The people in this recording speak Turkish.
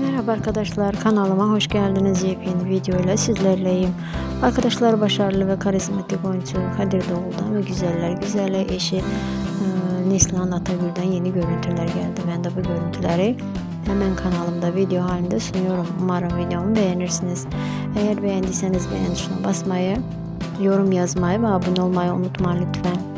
Merhaba arkadaşlar kanalıma hoş geldiniz yepyeni videoyla sizlerleyim. Arkadaşlar başarılı ve karizmatik oyuncu Kadir Doğulu'dan ve güzeller güzeli eşi e, Neslihan Atagül'den yeni görüntüler geldi. Ben de bu görüntüleri hemen kanalımda video halinde sunuyorum. Umarım videomu beğenirsiniz. Eğer beğendiyseniz beğen tuşuna basmayı, yorum yazmayı ve abone olmayı unutmayın lütfen.